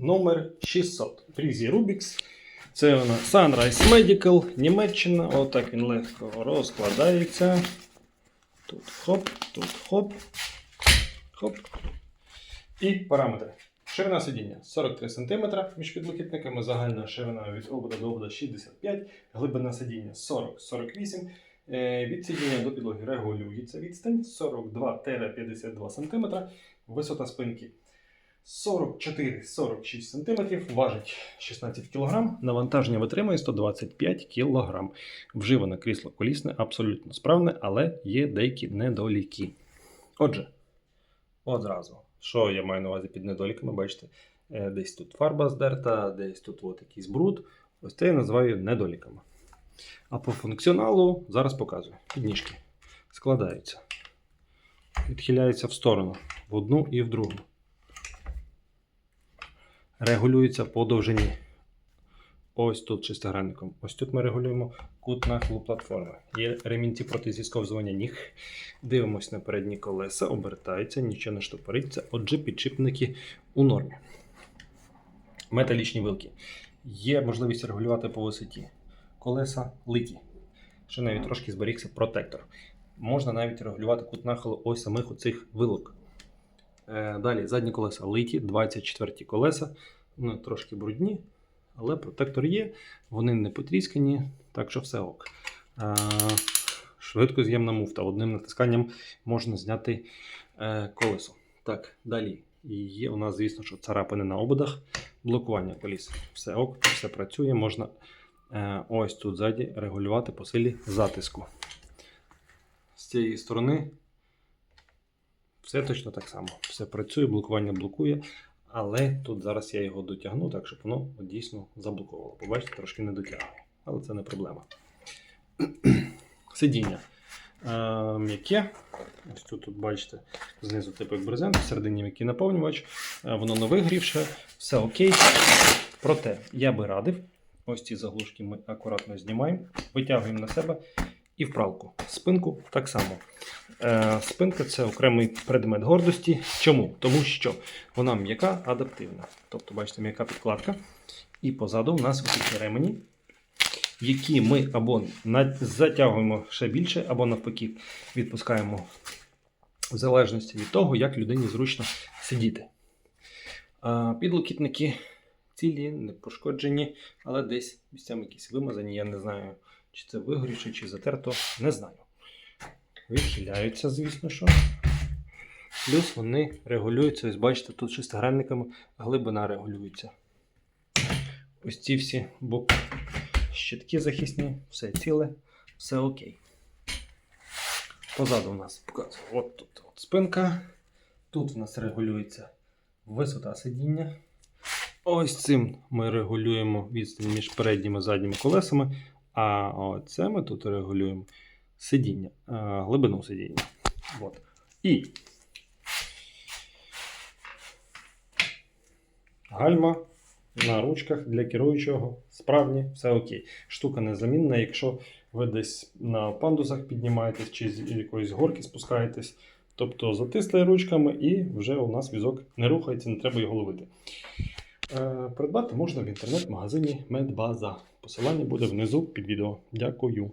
номер 600. Фрізі Rubix. Це вона Sunrise Medical, Німеччина. Отак він легко розкладається. Тут хоп, тут хоп. Хоп. І параметри. Ширина сидіння 43 см між підлокітниками, загальна ширина від обода до обода 65 глибина сидіння 40-48. Е, Від сидіння до підлоги регулюється відстань 42-52 см, висота спинки 44-46 см, важить 16 кг, навантаження витримує 125 кг. Вживане крісло колісне абсолютно справне, але є деякі недоліки. Отже, одразу, що я маю на увазі під недоліками, бачите, е, десь тут фарба здерта, десь тут от якийсь бруд. Ось це я називаю недоліками. А по функціоналу зараз показую. Підніжки складаються, відхиляються в сторону, в одну і в другу. Регулюються по довжині. Ось тут шестигранником. Ось тут ми регулюємо кут нахилу платформи. Є ремінці проти зісковзування ніг. Дивимось на передні колеса, обертаються, нічого не штопориться. Отже, підшипники у нормі. Металічні вилки. Є можливість регулювати по висоті. Колеса литі. Ще навіть трошки зберігся протектор. Можна навіть регулювати кут нахилу ось самих оцих вилок. Е, Далі задні колеса литі, 24 колеса. Вони трошки брудні, але протектор є, вони не потріскані, так що все ок. Е, Швидкоз'ємна муфта. Одним натисканням можна зняти е, колесо. Так, далі. І є у нас, звісно, що царапини на ободах, блокування коліс. Все ок, все працює. Можна ось тут ззаді регулювати по силі затиску. З цієї сторони все точно так само. Все працює, блокування блокує. Але тут зараз я його дотягну, так щоб воно дійсно заблоковувало. Побачите, трошки не дотягує. Але це не проблема. Сидіння. Е, м'яке. Ось тут, тут бачите, знизу типу брезент, всередині м'який наповнювач. Е, воно не вигрівше, все окей. Проте я би радив. Ось ці заглушки ми акуратно знімаємо, витягуємо на себе і в пралку. Спинку так само. Е, Спинка це окремий предмет гордості. Чому? Тому що вона м'яка, адаптивна. Тобто, бачите, м'яка підкладка. І позаду у нас такі ремені, які ми або затягуємо ще більше, або навпаки відпускаємо в залежності від того, як людині зручно сидіти. Е, Підлокітники цілі, не пошкоджені, але десь місцями якісь вимазані. Я не знаю, чи це вигорівши, чи затерто, не знаю. Відхиляються, звісно, що. Плюс вони регулюються, ось бачите, тут шестигранниками глибина регулюється. Ось ці всі бок щитки захисні, все ціле, все окей. Позаду у нас показую. От тут от спинка. Тут у нас регулюється висота сидіння. Ось цим ми регулюємо відстань між передніми і задніми колесами. А оце ми тут регулюємо сидіння, е, глибину сидіння. От. І гальма на ручках для керуючого справні, все окей. Штука незамінна, якщо ви десь на пандусах піднімаєтесь чи з якоїсь горки спускаєтесь. Тобто затисли ручками і вже у нас візок не рухається, не треба його ловити. Е, Придбати можна в інтернет-магазині Медбаза. Посилання буде внизу під відео. Дякую.